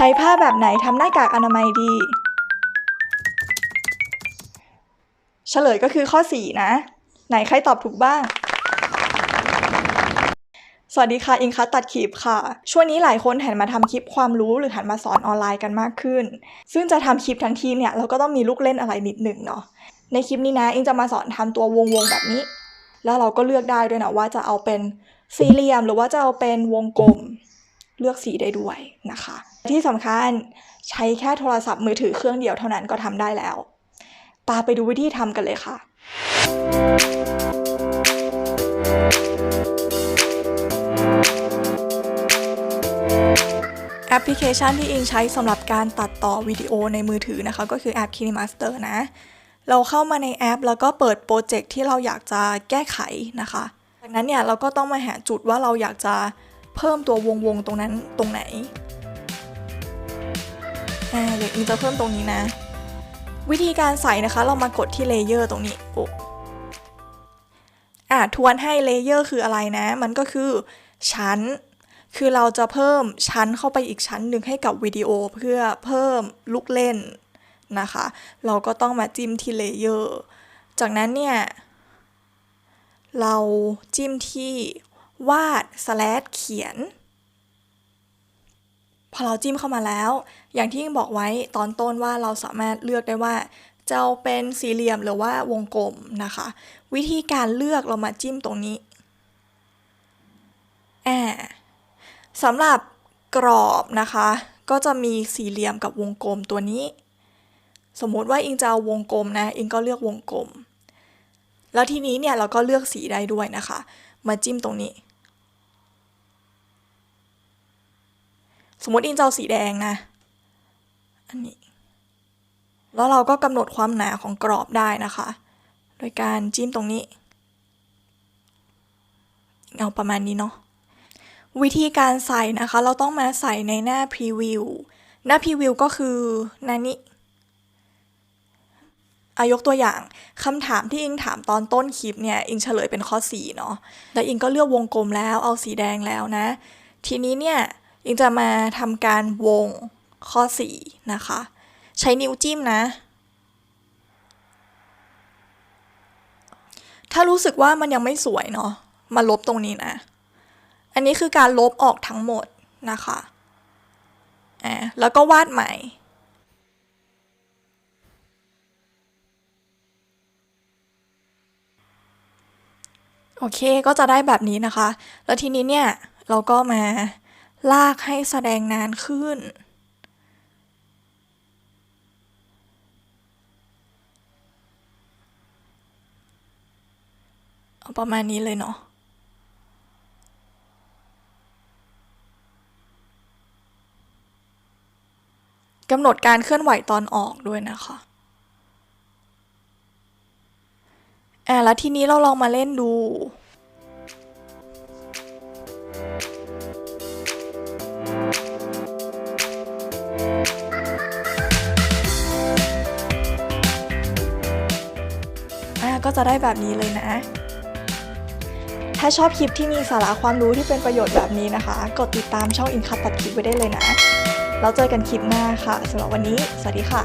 ช้ผ้าแบบไหนทำหน้ากากอนามัยดี เฉลยก็คือข้อ 4 นะ ไหนใครตอบถูกบ้าง สวัสดีค่ะ อิงคัสตัดคลิปค่ะ ช่วงนี้หลายคนหันมาทำคลิปความรู้หรือหันมาสอนออนไลน์กันมากขึ้น ซึ่งจะทำคลิปทั้งทีเนี่ยเราก็ต้องมีลูกเล่นอะไรนิดหนึ่งเนาะ ในคลิปนี้นะ อิงจะมาสอนทำตัววงวงๆแบบนี้ แล้วเราก็เลือกได้ด้วยนะว่าจะเอาเป็นสี่เหลี่ยมหรือว่าจะเอาเป็นวงกลม เลือกสีได้ด้วยนะคะ ที่สำคัญใช้แค่โทรศัพท์มือถือเครื่องเดียวเท่านั้นก็ทำได้แล้วปาไปดูวิธีทำกันเลยค่ะ แอปพลิเคชันที่อิงใช้สำหรับการตัดต่อวิดีโอในมือถือนะคะ ก็คือแอป KineMaster นะ เราเข้ามาในแอปแล้วก็เปิดโปรเจกต์ที่เราอยากจะแก้ไขนะคะ จากนั้นเนี่ยเราก็ต้องมาหาจุดว่าเราอยากจะเพิ่มตัววงวงๆตรงนั้นตรงไหน อ่าเดี๋ยวอิงจะเพิ่มตรงนี้นะ วิธีการใส่นะคะเรามากดที่เลเยอร์ตรงนี้โอ้อะทวนให้เลเยอร์คืออะไรนะ มันก็คือชั้น คือเราจะเพิ่มชั้นเข้าไปอีกชั้นหนึ่งให้กับวิดีโอเพื่อเพิ่มลูกเล่นนะคะ เราก็ต้องมาจิ้มที่เลเยอร์ จากนั้นเนี่ย เราจิ้มที่วาด slash เขียน พอเราจิ้มเข้ามาแล้ว อย่างที่บอกไว้ตอนต้นว่าเราสามารถเลือกได้ว่าจะเอาเป็นสี่เหลี่ยมหรือว่าวงกลมนะคะ วิธีการเลือกเรามาจิ้มตรงนี้อ่าสำหรับกรอบนะคะ ก็จะมีสี่เหลี่ยมกับวงกลมตัวนี้ สมมติว่าอิงจะเอาวงกลมนะอิงก็เลือกวงกลม แล้วทีนี้เนี่ยเราก็เลือกสีได้ด้วยนะคะ มาจิ้มตรงนี้ สมมติอิงจะเอาสีแดงนะ อันนี้ แล้วเราก็กำหนดความหนาของกรอบได้นะคะ โดยการจิ้มตรงนี้ เอาประมาณนี้เนาะ วิธีการใส่นะคะ เราต้องมาใส่ในหน้าพรีวิว หน้าพรีวิวก็คือหน้านี้อายกตัวอย่างคำถามที่อิงถามตอนต้นคลิปเนี่ยอิงเฉลยเป็นข้อ 4 เนาะแล้วอิงก็เลือกวงกลมแล้วเอาสีแดงแล้วนะ ทีนี้เนี่ย อิงจะมาทำการวงข้อ 4 นะคะ ใช้นิ้วจิ้มนะ ถ้ารู้สึกว่ามันยังไม่สวยเนาะมาลบตรงนี้นะ อันนี้คือการลบออกทั้งหมดนะคะอ่าแล้วก็วาดใหม่โอเค ก็จะได้แบบนี้นะคะ แล้วทีนี้เนี่ย เราก็มา ลากให้แสดงนานขึ้น เอาประมาณนี้เลยเนาะกำหนดการเคลื่อนไหวตอนออกด้วยนะคะอ่าแล้วทีนี้เราลองมาเล่นดู ก็จะได้แบบนี้เลยนะ ถ้าชอบคลิปที่มีสาระความรู้ที่เป็นประโยชน์แบบนี้นะคะ กดติดตามช่องอินคัตตัดคลิปไว้ได้เลยนะ แล้วเจอกันคลิปหน้าค่ะสำหรับวันนี้ สวัสดีค่ะ